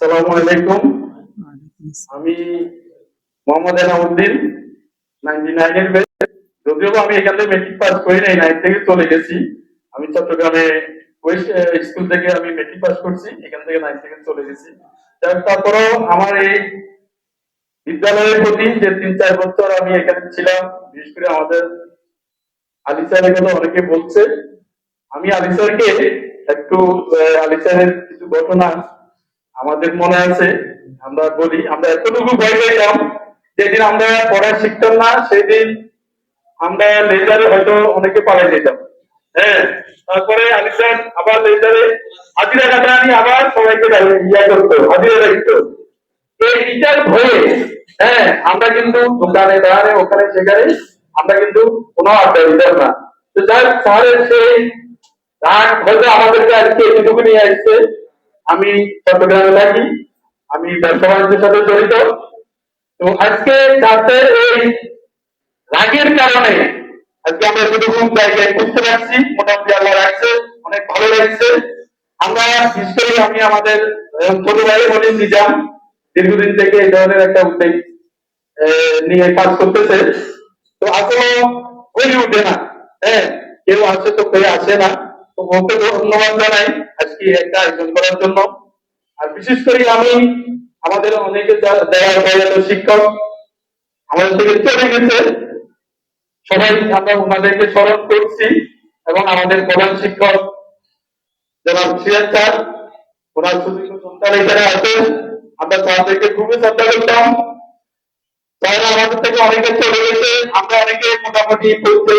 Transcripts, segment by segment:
সালামু আলাইকুম। আমি মোহাম্মদ এনামুদ্দিন নাইনটি নাইনের ব্যাচ যদিও আমি এখান থেকে মেট্রিক পাস করি নাই নাইন থেকে চলে গেছি। আমি চট্টগ্রামে ওয়েস্ট স্কুল থেকে আমি মেট্রিক পাস করছি এখান থেকে নাইন থেকে চলে গেছি। তারপরেও আমার এই বিদ্যালয়ের প্রতি যে তিন চার বছর আমি এখানে ছিলাম বিশেষ করে আমাদের আলি স্যারের কথা অনেকে বলছে। আমি আলি স্যারকে একটু আলি স্যারের কিছু ঘটনা আমাদের মনে আছে, আমরা বলি, আমরা এতটুকু ভয় পেতাম, যেদিন আমরা পড়া শিখতাম না, সেদিন আমরা লেজারে হয়তো অনেকে পালাই যেতাম। হ্যাঁ তারপরে আলি স্যার আবার লেজারে হাজিরা কাটা নিয়ে আবার সবাইকে ইয়া করতো, হাজিরা রাখতো। এই এটার ভয়ে হ্যাঁ আমরা কিন্তু দোকানে দাঁড়ানে, ওখানে, সেখানে, আমরা কিন্তু কোনো আড্ডা দিতাম না। তো যার স্যারের সেই রাগ হয়তো আমাদেরকে আজকে এটুকু নিয়ে আসছে। আমি চট্টগ্রামে থাকি, আমি ব্যবসা বাণিজ্যের সাথে জড়িত। তো আজকে যাদের এই রাগের কারণে আজকে আমরা এতটুকু জায়গায় বুঝতে পারছি। মোটামুটি আল্লাহ রাখছে, অনেক ভালো লাগছে। আমরা করে আমি আমাদের ভাই বলি নিজাম, দীর্ঘদিন থেকে এই ধরনের একটা উদ্যোগ নিয়ে কাজ করতেছে। তো এখনও হয়ে উঠে না। হ্যাঁ কেউ আসে তো কেউ আসে না। তো ওকে ধন্যবাদ জানাই। আজকে একটা আয়োজন করার জন্য। আর বিশেষ করে আমি, আমাদের অনেকে শিক্ষক, আমাদের থেকে চলে গেছে। সবাই আমরা ওনাদেরকে স্মরণ করছি এবং আমাদের প্রধান শিক্ষক স্যার, ওনার সুদীর্ঘ সন্তান এখানে আছেন। আমরা খুবই শ্রদ্ধা করতাম। আমাদের থেকে অনেকে চলে গেছে। আমরা অনেকে মোটামুটি পৌঁছে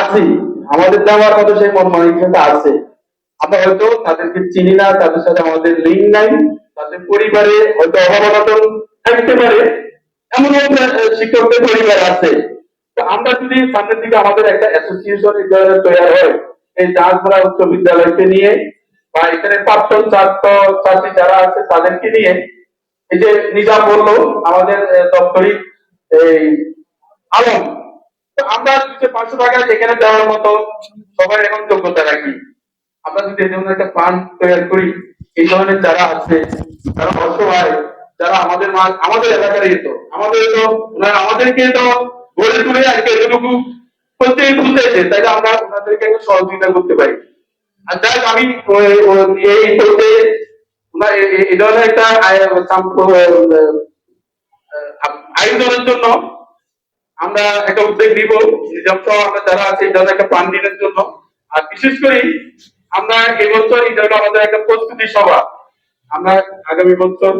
আছি আমাদের মতো সেই আছে। আমরা হয়তো তাদেরকে চিনি না, তাদের সাথে আমাদের লিঙ্ক নাই, তাদের পরিবারে হয়তো থাকতে পারে। এমন শিক্ষকদের পরিবার আছে। তো আমরা যদি সামনের দিকে আমাদের একটা অ্যাসোসিয়েশন তৈরি হয়, এই উচ্চ বিদ্যালয়কে নিয়ে, বা এখানে প্রাক্তন ছাত্র, ছাত্রী যারা আছে তাদেরকে নিয়ে, এই যে নিজাম বলল, আমাদের দপ্তরিক, এই, আলম আমরা যে পাঁচশো টাকা এখানে দেওয়ার মতো সবাই এখন যোগ্যতা রাখি। আমরা যদি এই একটা ফান্ড তৈরি করি, এই ধরনের যারা আছে, যারা অসহায়, যারা আমাদের মা- আমাদের এলাকারই তো আমাদের তো ওনারা আমাদেরকে তো গড়ে তুলে আর কি এতটুকু প্রত্যেকে তুলতেছে তাইলে আমরা ওনাদেরকে সহযোগিতা করতে পারি। আর যাই আমি এই করতে ওনার এই ধরনের একটা সাম- আয়োজনের জন্য আমরা একটা উদ্যোগ নিব আমরা যারা আছে একটা প্ল্যান দিনের জন্য। আর বিশেষ করে আমরা এবছর জন্য আমাদের একটা প্রস্তুতি সভা। আমরা আগামী বছর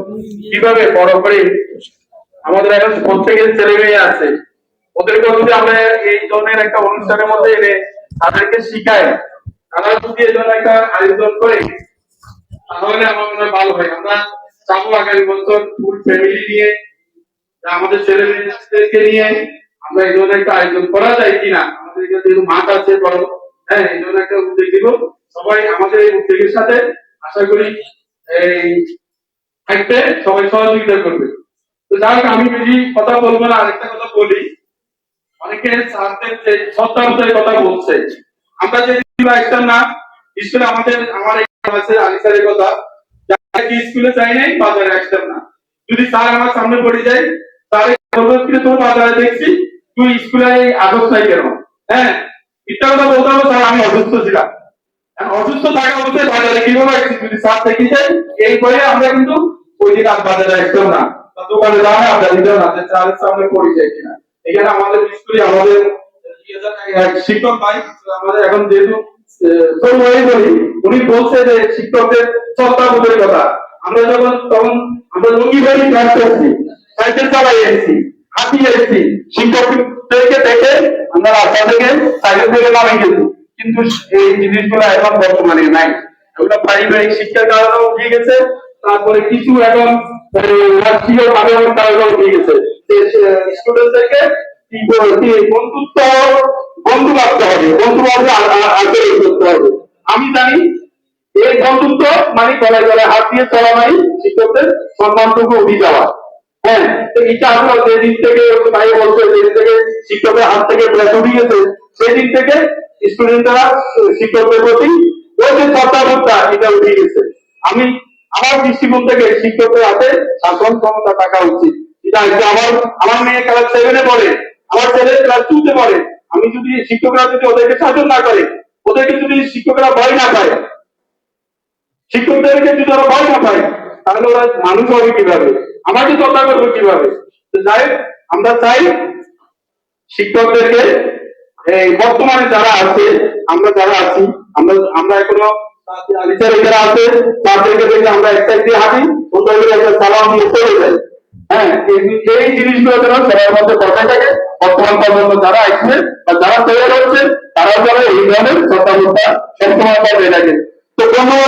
কীভাবে বড় করে আমাদের এখন প্রত্যেকের ছেলে মেয়ে আছে, ওদেরকে যদি আমরা এই ধরনের একটা অনুষ্ঠানের মধ্যে এনে তাদেরকে শিখাই, তারা যদি এই ধরনের একটা আয়োজন করে, তাহলে আমার মনে হয় ভালো হয়। আমরা চাবো আগামী বছর ফুল ফ্যামিলি নিয়ে আমাদের ছেলে মেয়েদেরকে নিয়ে আমরা এই ধরনের একটা আয়োজন করা যায় কিনা? আমাদের এখানে যেহেতু মাঠ আছে, বড় হ্যাঁ এই একটা উদ্যোগ দিব সবাই আমাদের এই উদ্যোগের সাথে আশা করি এই সবাই সহযোগিতা করবে। তো যাই হোক, আমি কথা বলব না, আরেকটা কথা বলি। অনেকে যে কথা বলছে। আমরা যে আসতাম না, স্কুলে আমাদের, আমার আছে কথা। স্কুলে যাই নাই, বাজারে আসতাম না। যদি স্যার আমার সামনে পড়ে যায়, তাহলে বাজারে দেখছি? তুই স্কুলে আসস নাই কেন? হ্যাঁ মিথ্যা কথা বলতে হবে স্যার আমি অসুস্থ ছিলাম। অসুস্থ থাকা অবস্থায় বাজারে কীভাবে যদি স্যার দেখি যায় এই ভয়ে আমরা কিন্তু ওই দিন আর বাজারে আসতাম না। দোকানে যাওয়া আমরা না, যে সামনে কিনা। এখানে আমাদের স্কুলে আমাদের শিক্ষক আমাদের এখন যেহেতু উনি বলছে যে শিক্ষকদের কথা। আমরা যখন, তখন আমরা লুঙ্গি বাড়ি করছি, সাইকেল চালাই এসেছি আমরা রাস্তা থেকে সাইকেল থেকে নামে কিন্তু এই জিনিসগুলো এখন বর্তমানে নাই। পারিবারিক শিক্ষার উঠে গেছে। তারপরে কিছু এখন রাষ্ট্রীয় ভাবে কারণে উঠে গেছে। স্টুডেন্টদেরকে বন্ধুত্ব বন্ধু রাখতে হবে। বন্ধু ভাবে আচরণ করতে হবে। আমি জানি এই বন্ধুত্ব মানে গলায় গলায় হাত দিয়ে চলা মানে শিক্ষকদের সম্মানটুকু উঠে যাওয়া হ্যাঁ এটা আমরা থেকে ভাই বলছে থেকে শিক্ষকের হাত থেকে ব্যাস উঠে গেছে সেদিন থেকে স্টুডেন্টরা শিক্ষকদের প্রতি ওই যে এটা গেছে। আমি আমার দৃষ্টিকোণ থেকে শিক্ষকদের হাতে শাসন ক্ষমতা থাকা উচিত। এটা আমার আমার মেয়ে ক্লাস সেভেনে পড়ে, আমার ছেলে ক্লাস টু তে পড়ে। আমি যদি শিক্ষকরা যদি ওদেরকে শাসন না করে, ওদেরকে যদি শিক্ষকরা ভয় না পায়, শিক্ষকদেরকে যদি ওরা ভয় না পায়, তাহলে ওরা মানুষ হবে কীভাবে? আমাকে শ্রদ্ধা করবে কীভাবে? যাই আমরা চাই শিক্ষকদেরকে, এই বর্তমানে যারা আছে, আমরা যারা আছি, আমরা আমরা এখনও হ্যাঁ বজায় থাকে, বর্তমান যারা বা যারা তৈরি এই ধরনের তো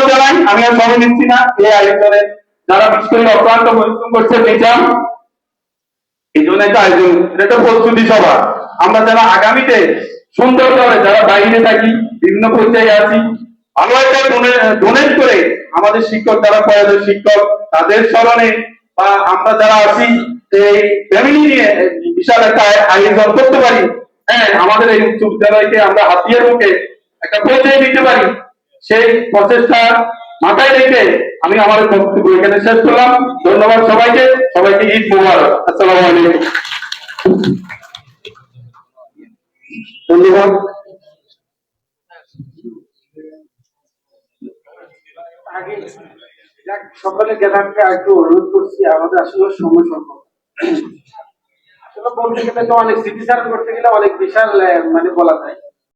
জানাই, আমি আর সময় নিচ্ছি না এই আয়োজনে যারা বিশেষ করে অক্লান্ত পরিশ্রম করছে নিজাম এই জন্য একটা আয়োজন, এটা একটা প্রস্তুতি সভা। আমরা যারা আগামীতে সুন্দরভাবে যারা বাইরে থাকি, বিভিন্ন পর্যায়ে আছি, ভালো একটা ডোনেট করে আমাদের শিক্ষক যারা কলেজের শিক্ষক, তাদের স্মরণে বা আমরা যারা আছি, এই ফ্যামিলি নিয়ে বিশাল একটা আয়োজন করতে পারি। হ্যাঁ আমাদের এই উচ্চ বিদ্যালয়কে আমরা হাতিয়ার মুখে একটা পর্যায়ে দিতে পারি। সেই প্রচেষ্টা মাথায় রেখে আমি আমার বক্তব্য এখানে শেষ করলাম। ধন্যবাদ সবাইকে। সবাইকে ঈদ মুবারক। আসসালামু আলাইকুম। ধন্যবাদ। সকলে জ্ঞানাকে একটু অনুরোধ করছি, আমাদের আসলে সময় সংকট আসলে বলতে গেলে তো অনেক স্মৃতিচারণ করতে গেলে অনেক বিশাল মানে বলা যায়।